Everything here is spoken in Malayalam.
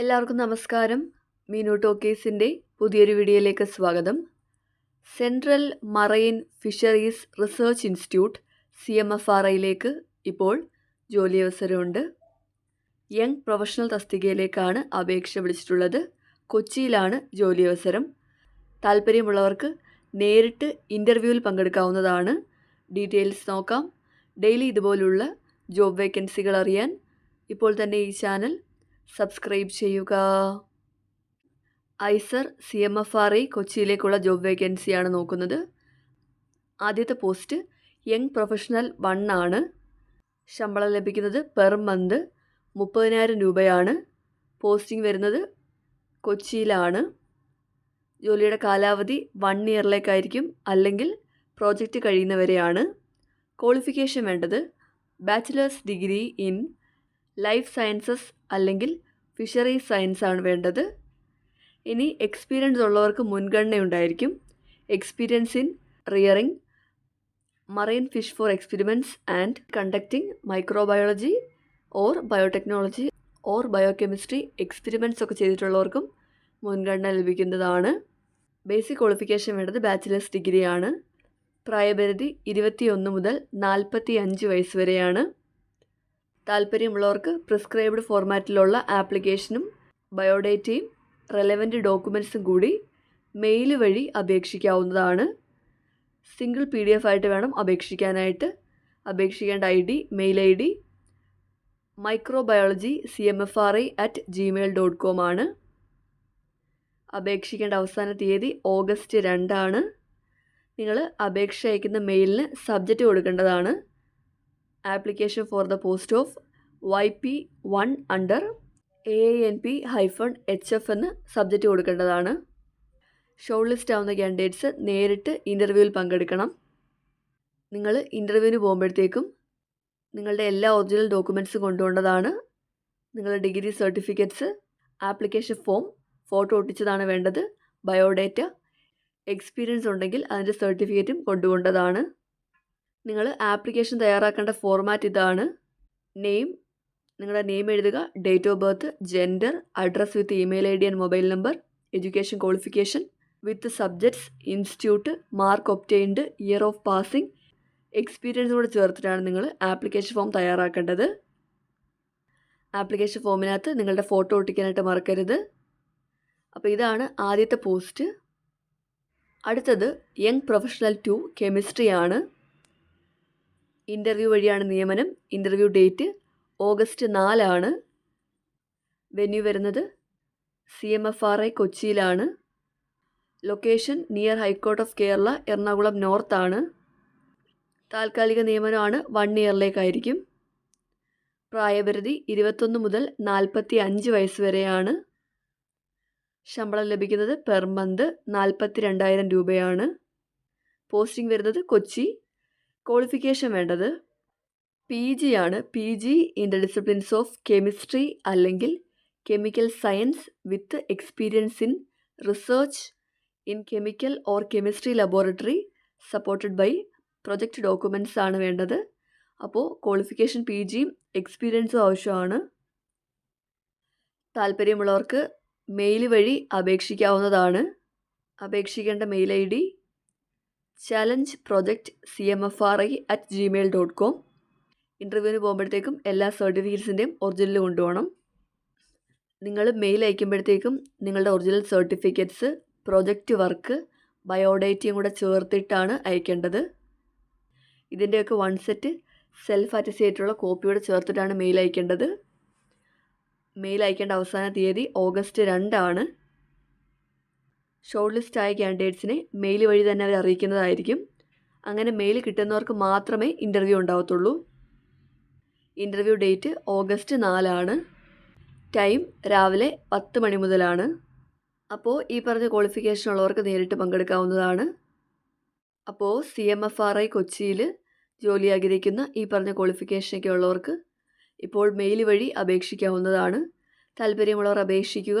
എല്ലാവർക്കും നമസ്കാരം. മീനു ടോക്കേസിന്റെ പുതിയൊരു വീഡിയോയിലേക്ക് സ്വാഗതം. Central marine fisheries research institute C M F R ഐയിലേക്ക് ഇപ്പോൾ ജോലി അവസരമുണ്ട് യങ് പ്രൊഫഷണൽ തസ്തികയിലേക്കാണ് അപേക്ഷ വിളിച്ചിട്ടുള്ളത്. കൊച്ചിയിലാണ് ജോലി അവസരം താല്പര്യമുള്ളവർക്ക് നേരിട്ട് ഇന്റർവ്യൂവിൽ പങ്കെടുക്കാവുന്നതാണ്. ഡീറ്റെയിൽസ് നോക്കാം. ഡെയിലി ഇതുപോലുള്ള ജോബ് വേക്കൻസികൾ അറിയാൻ ഇപ്പോൾ തന്നെ ഈ ചാനൽ സബ്സ്ക്രൈബ് ചെയ്യുക. ICAR C M F R I കൊച്ചിയിലേക്കുള്ള job വേക്കൻസിയാണ് നോക്കുന്നത്. ആദ്യത്തെ പോസ്റ്റ് യങ് പ്രൊഫഷണൽ വൺ ആണ്. ശമ്പളം ലഭിക്കുന്നത് പെർ മന്ത് മുപ്പതിനായിരം രൂപയാണ്. പോസ്റ്റിംഗ് വരുന്നത് കൊച്ചിയിലാണ്. ജോലിയുടെ കാലാവധി വൺ ഇയറിലേക്കായിരിക്കും അല്ലെങ്കിൽ പ്രോജക്റ്റ് കഴിയുന്നവരെയാണ്. ക്വാളിഫിക്കേഷൻ വേണ്ടത് bachelor's degree in life sciences അല്ലെങ്കിൽ ഫിഷറീസ് സയൻസ് ആണ് വേണ്ടത്. ഇനി എക്സ്പീരിയൻസ് ഉള്ളവർക്ക് മുൻഗണന ഉണ്ടായിരിക്കും experience in rearing marine fish for experiments and conducting microbiology or biotechnology or biochemistry experiments ഒക്കെ ചെയ്തിട്ടുള്ളവർക്കും മുൻഗണന ലഭിക്കുന്നതാണ്. ബേസിക് ക്വാളിഫിക്കേഷൻ വേണ്ടത് ബാച്ചിലേഴ്സ് ഡിഗ്രിയാണ് പ്രായപരിധി ഇരുപത്തിയൊന്ന് മുതൽ നാൽപ്പത്തി അഞ്ച് വയസ്സ് വരെയാണ്. താല്പര്യമുള്ളവർക്ക് പ്രിസ്ക്രൈബ്ഡ് ഫോർമാറ്റിലുള്ള ആപ്ലിക്കേഷനും ബയോഡേറ്റയും റെലവന്റ് ഡോക്യുമെന്റ്സും കൂടി മെയിൽ വഴി അപേക്ഷിക്കാവുന്നതാണ്. സിംഗിൾ പി ഡി എഫ് ആയിട്ട് വേണം അപേക്ഷിക്കാനായിട്ട്. അപേക്ഷിക്കേണ്ട I D mail I D microbiology C M F R I at Gmail dot com ആണ്. അപേക്ഷിക്കേണ്ട അവസാന തീയതി ഓഗസ്റ്റ് രണ്ടാണ്. നിങ്ങൾ അപേക്ഷ അയക്കുന്ന മെയിലിന് സബ്ജക്റ്റ് കൊടുക്കേണ്ടതാണ്. Application for the post of Y P one under A N P hyphen H F എന്ന് സബ്ജക്റ്റ് കൊടുക്കേണ്ടതാണ്. ഷോർട്ട് ലിസ്റ്റ് ആവുന്ന ക്യാൻഡിഡേറ്റ്സ് നേരിട്ട് ഇന്റർവ്യൂവിൽ പങ്കെടുക്കണം. നിങ്ങൾ ഇന്റർവ്യൂവിന് പോകുമ്പോഴത്തേക്കും നിങ്ങളുടെ എല്ലാ ഒറിജിനൽ ഡോക്യുമെന്റ്സും കൊണ്ടുപോകേണ്ടതാണ് നിങ്ങളുടെ degree certificates application form photo ഒട്ടിച്ചതാണ് വേണ്ടത്. ബയോഡേറ്റ എക്സ്പീരിയൻസ് ഉണ്ടെങ്കിൽ അതിന്റെ സർട്ടിഫിക്കറ്റും കൊണ്ടുപോകേണ്ടതാണ് നിങ്ങൾ ആപ്ലിക്കേഷൻ തയ്യാറാക്കേണ്ട ഫോർമാറ്റ് ഇതാണ്. നെയിം നിങ്ങളുടെ നെയിം എഴുതുക date of birth gender address with email I D and mobile number education qualification with subjects institute mark obtained year of passing experience കൂടെ ചേർത്തിട്ടാണ് നിങ്ങൾ ആപ്ലിക്കേഷൻ ഫോം തയ്യാറാക്കേണ്ടത്. ആപ്ലിക്കേഷൻ ഫോമിനകത്ത് നിങ്ങളുടെ ഫോട്ടോ ഒട്ടിക്കാനായിട്ട് മറക്കരുത്. അപ്പോൾ ഇതാണ് ആദ്യത്തെ പോസ്റ്റ് അടുത്തത് യങ് പ്രൊഫഷണൽ ടു കെമിസ്ട്രി ആണ്. ഇന്റർവ്യൂ വഴിയാണ് നിയമനം. ഇന്റർവ്യൂ ഡേറ്റ് ഓഗസ്റ്റ് നാലാണ്. വെന്യൂ വരുന്നത് C M F R I കൊച്ചിയിലാണ്. Location near high court of Kerala Ernakulam north ആണ്. താൽക്കാലിക നിയമനമാണ് വൺ ഇയറിലേക്കായിരിക്കും പ്രായപരിധി ഇരുപത്തൊന്ന് മുതൽ നാൽപ്പത്തി അഞ്ച് വയസ്സ് വരെയാണ്. ശമ്പളം ലഭിക്കുന്നത് പെർ മന്ത് നാൽപ്പത്തി രണ്ടായിരം രൂപയാണ്. പോസ്റ്റിംഗ് വരുന്നത് കൊച്ചി ക്വാളിഫിക്കേഷൻ വേണ്ടത് പി ജി ആണ്. P G in the disciplines of chemistry അല്ലെങ്കിൽ chemical science with experience in research in chemical or chemistry laboratory supported by project documents ആണ് വേണ്ടത്. അപ്പോൾ ക്വാളിഫിക്കേഷൻ പി ജിയും എക്സ്പീരിയൻസും ആവശ്യമാണ്. താല്പര്യമുള്ളവർക്ക് മെയിൽ വഴി അപേക്ഷിക്കാവുന്നതാണ്. അപേക്ഷിക്കേണ്ട mail I D challenge project C M F R I at Gmail dot com ഇന്റർവ്യൂവിന് പോകുമ്പോഴത്തേക്കും എല്ലാ സർട്ടിഫിക്കറ്റ്സിന്റെയും ഒറിജിനൽ കൊണ്ടുപോകണം. നിങ്ങൾ മെയിൽ അയക്കുമ്പോഴത്തേക്കും നിങ്ങളുടെ ഒറിജിനൽ സർട്ടിഫിക്കറ്റ്സ് പ്രൊജക്റ്റ് വർക്ക് ബയോഡേറ്റയും കൂടെ ചേർത്തിട്ടാണ് അയക്കേണ്ടത്. ഇതിന്റെയൊക്കെ വൺ സെറ്റ് സെൽഫ് അറ്റസ്റ്റ് ചെയ്തിട്ടുള്ള കോപ്പിയോടെ ചേർത്തിട്ടാണ് മെയിൽ അയക്കേണ്ടത്. മെയിൽ അയക്കേണ്ട അവസാന തീയതി ഓഗസ്റ്റ് രണ്ടാണ്. ഷോർട്ട് ലിസ്റ്റ് ആയ ക്യാൻഡിഡേറ്റ്സിനെ മെയിൽ വഴി തന്നെ അവർ അറിയിക്കുന്നതായിരിക്കും. അങ്ങനെ മെയിൽ കിട്ടുന്നവർക്ക് മാത്രമേ ഇന്റർവ്യൂ ഉണ്ടാവത്തുള്ളൂ. ഇന്റർവ്യൂ ഡേറ്റ് ഓഗസ്റ്റ് നാലാണ്. ടൈം രാവിലെ പത്ത് മണി മുതലാണ്. അപ്പോൾ ഈ പറഞ്ഞ ക്വാളിഫിക്കേഷൻ ഉള്ളവർക്ക് നേരിട്ട് പങ്കെടുക്കാവുന്നതാണ്. അപ്പോൾ C M F R I കൊച്ചിയിൽ ജോലി ആഗ്രഹിക്കുന്ന ഈ പറഞ്ഞ ക്വാളിഫിക്കേഷനൊക്കെ ഉള്ളവർക്ക് ഇപ്പോൾ മെയിൽ വഴി അപേക്ഷിക്കാവുന്നതാണ്. താല്പര്യമുള്ളവർ അപേക്ഷിക്കുക.